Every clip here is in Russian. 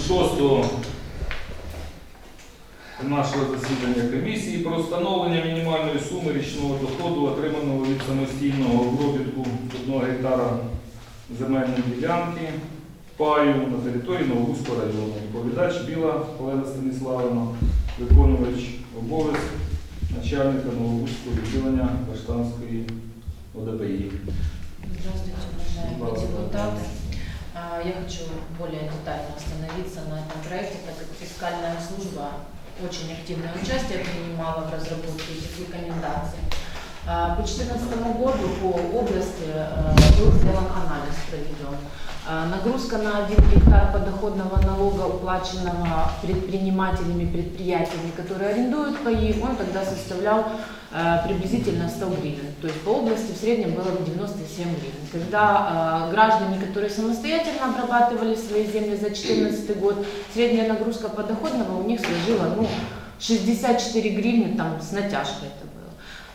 6 нашого засідання комісії про встановлення мінімальної суми річного доходу, отриманого від самостійного обробітку одного гектара земельної ділянки паю на території Новогузького району. Відповідач Біла Олена Станіславовна, виконувач обов'язків начальника Новогузького відділення Баштанської ОДПІ. Здравствуйте, депутаты. А, Я хочу более детально остановиться на этом проекте, так как фискальная служба очень активное участие принимала в разработке этих рекомендаций. А, По 2014 году по области э, был сделан анализ проведен. А, Нагрузка на 1 гектар подоходного налога, уплаченного предпринимателями, предприятиями, которые арендуют паи, он тогда составлял э, приблизительно 100 гривен. То есть по области в среднем было 97 гривен. Когда э, граждане, которые самостоятельно обрабатывали свои земли за 2014 год, средняя нагрузка подоходного у них сложила ну, 64 гривны там, с натяжкой это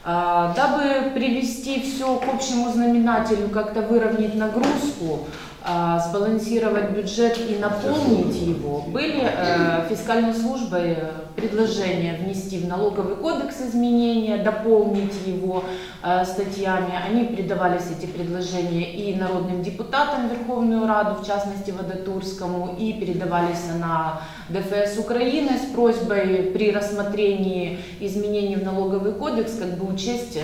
Дабы привести все к общему знаменателю, как-то выровнять нагрузку, а, сбалансировать бюджет и наполнить его, были э, фискальной службой э, предложения внести в налоговый кодекс изменения, дополнить его э, статьями. Они передавались, эти предложения, и народным депутатам Верховную Раду, в частности Водотурскому, и передавались на ДФС Украины с просьбой при рассмотрении изменений в налоговый кодекс как бы учесть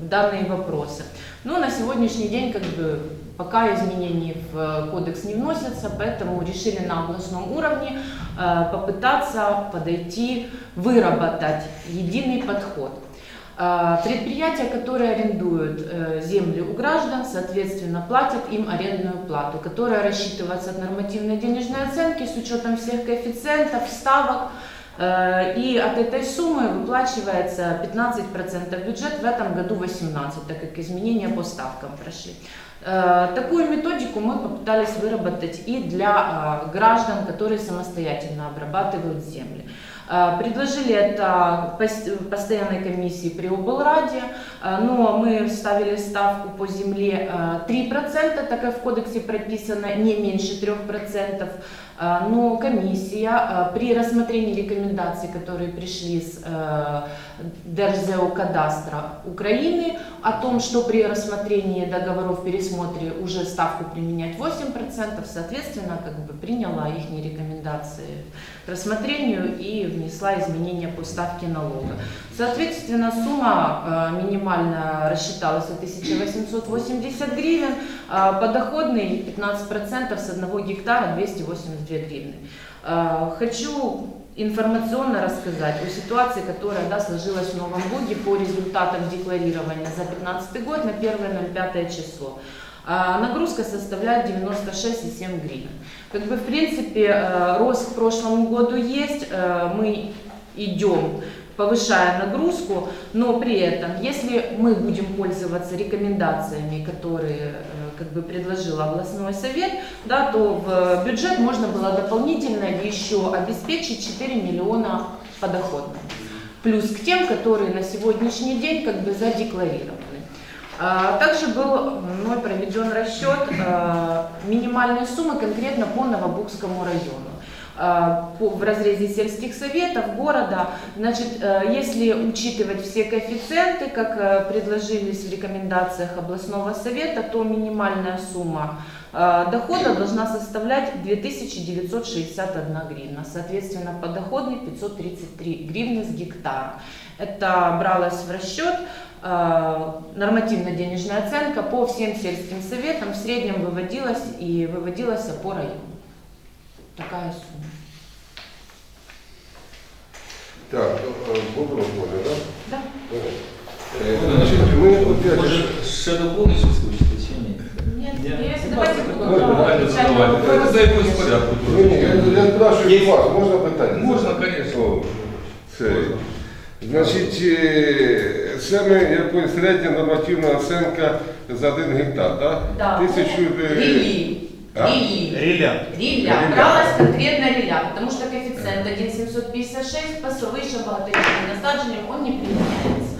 данные вопросы. Но на сегодняшний день как бы пока изменений в э, кодекс не вносятся, поэтому решили на областном уровне э, попытаться подойти, выработать единый подход. Э, Предприятия, которые арендуют земли у граждан, соответственно, платят им арендную плату, которая рассчитывается от нормативной денежной оценки с учетом всех коэффициентов, ставок. И от этой суммы выплачивается 15% в бюджет, в этом году 18%, так как изменения по ставкам прошли. Э, Такую методику мы попытались выработать и для э, граждан, которые самостоятельно обрабатывают земли. Э, Предложили это пос- постоянной комиссии при облраде, э, но мы ставили ставку по земле э, 3%, так как в кодексе прописано не меньше 3%. Э, Но комиссия э, при рассмотрении рекомендаций, которые пришли с э, Держзеокадастра Украины, о том, что при рассмотрении договоров пересмотре уже ставку применять 8%, соответственно, как бы приняла их рекомендации к рассмотрению и внесла изменения по ставке налога. Соответственно, сумма э, минимальная рассчиталась от 1880 гривен, а подоходный 15% с 1 гектара 282 гривны. Э, Хочу информационно рассказать о ситуации, которая да, сложилась в Новом Годе по результатам декларирования за 2015 год на 1-05 число. А, Нагрузка составляет 96,7 гривен. Как бы, в принципе, э, рост к прошлому году есть, э, мы идем повышая нагрузку, но при этом, если мы будем пользоваться рекомендациями, которые э, как бы предложил областной совет, да, то в бюджет можно было дополнительно еще обеспечить 4 миллиона подоходных. Плюс к тем, которые на сегодняшний день как бы задекларированы. А, Также был мной проведен расчет а, минимальной суммы конкретно по Новобукскому району а, в разрезе сельских советов города. Значит, э, если учитывать все коэффициенты, как э, предложились в рекомендациях областного совета, то минимальная сумма дохода должна составлять 2961 гривна. Соответственно, подоходный 533 гривны с гектара. Это бралось в расчет э, нормативно-денежная оценка по всем сельским советам в среднем выводилась и выводилась по району. Такая сумма. Так, е, Бобров Коля, так? Да. Е, Значить, ми опять Може, же- ще доповниш щось Ну, давайте так, потом, ну, да, давайте отвечаем задавайте. на Давайте вопросы, за якусь конечно. порядку. Ні, ні, я, я спрашиваю Є- вас, можна питання? Можна, звісно. О, Це. Значить, е, саме якось середня нормативна оценка за один гектар, так? Да. Тисячу... е, Рели. А? Рели. Риля. Риля. Риля. Бралась конкретно риля, потому что коэффициент 1,756 по выше богатырским насаджениям он не применяется.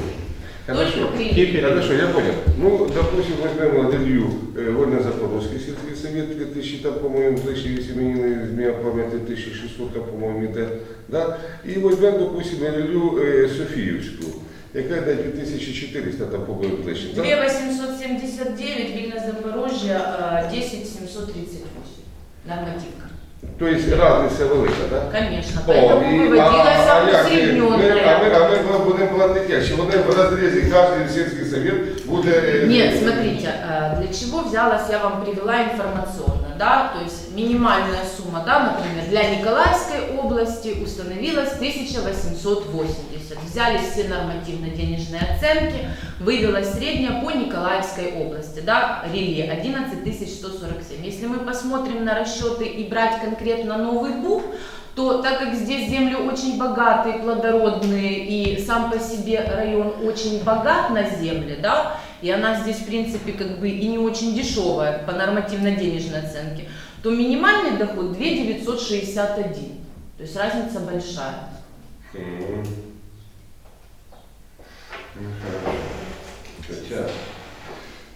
Хорошо. Только крики. Хорошо, я понял. Ну, допустим, возьмем Аделью, э, Вольно-Запорожский сельский совет 2000, там, по-моему, тысячи, если мне не изменяет память, 1600, там, по-моему, іде, да? І возьмем, допустим, Аделью э, Софіївську, яка йде 2400, там, по-моєму, площадь. да? 2879, Вильно Запорожье, э, 10738. Нормативка. То есть разниця велика, так? Да? Конечно, О, поэтому і- выводилась а- а як же? Ми- А ми, усредненная. а ми будемо платити, чи вони в розрізі, кожен сільський совет буде... е, Нет, смотрите, э, для чего взялась, я вам привела информационно, да, то есть минимальная сумма, да, например, для Николаевской области установилась 1880. Взяли все нормативно-денежные оценки, вывелась средняя по Николаевской области, да, релье 11147. Если мы посмотрим на расчеты и брать конкретно новый БУП, то так как здесь земли очень богатые, плодородные, и сам по себе район очень богат на земли, да, и она здесь, в принципе, как бы и не очень дешевая по нормативно-денежной оценке, то минимальный доход 2 961. То есть разница большая. Мгм. Ну, хорошо. Хоча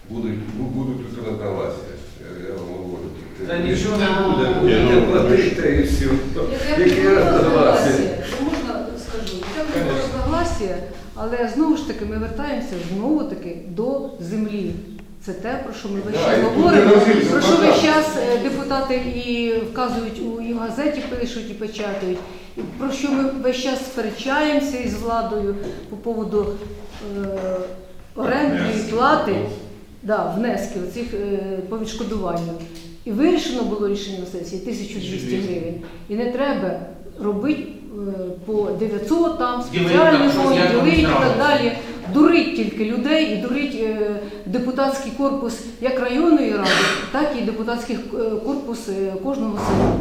будуть, ну, будуть тут разногласия. Я, я вам говорю. тут, Та е, нічого не буде. Будете Будете платити і все. Я Які але знову ж таки ми вертаємося знову таки до землі. Це те, про що ми весь час говоримо, про що ну, весь час е, депутати і вказують у і в газеті пишуть і печатають, і про що ми весь час сперечаємося із владою по поводу е, орендної плати, да, внесків цих е, по відшкодуванню. І вирішено було рішення на сесії 1200 гривень. І не треба робити по 900 там спеціальні фонди, як ділити і так далі. Дурить тільки людей і дурить е, депутатський корпус як районної ради, так і депутатський е, корпус е, кожного села.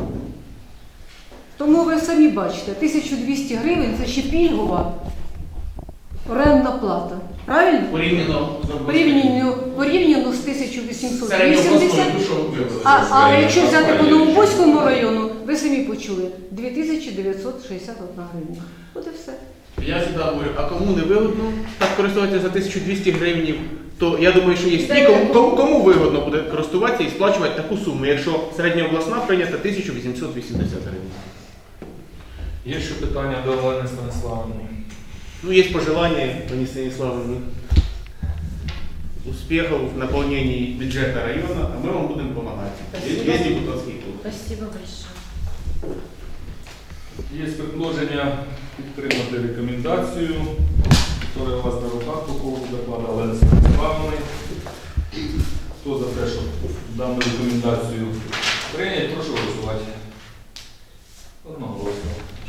Тому ви самі бачите, 1200 гривень це ще пільгова орендна плата. Правильно? Порівняно. Порівняно, порівняно з Середньообласною, 1880. ну, що вивели? А, а якщо взяти по Новобузькому району, ви самі почули, 2961 гривня. От і все. Я завжди говорю, а кому не вигодно так користуватися за 1200 гривень, то я думаю, що є ті, кому, кому, вигодно буде користуватися і сплачувати таку суму, якщо середня обласна прийнята 1880 гривень. Є ще питання до Олени Станіславовни. Ну, есть пожелания, Ване Станиславовне, успехов в наполнении бюджета района, а мы вам будем помогать. Есть, Спасибо. есть депутатский клуб. Спасибо большое. Є предложення підтримати рекомендацію, яка у вас на руках по поводу доклада, але не Станіславовни. Хто за те, щоб дану рекомендацію прийняти, прошу голосувати.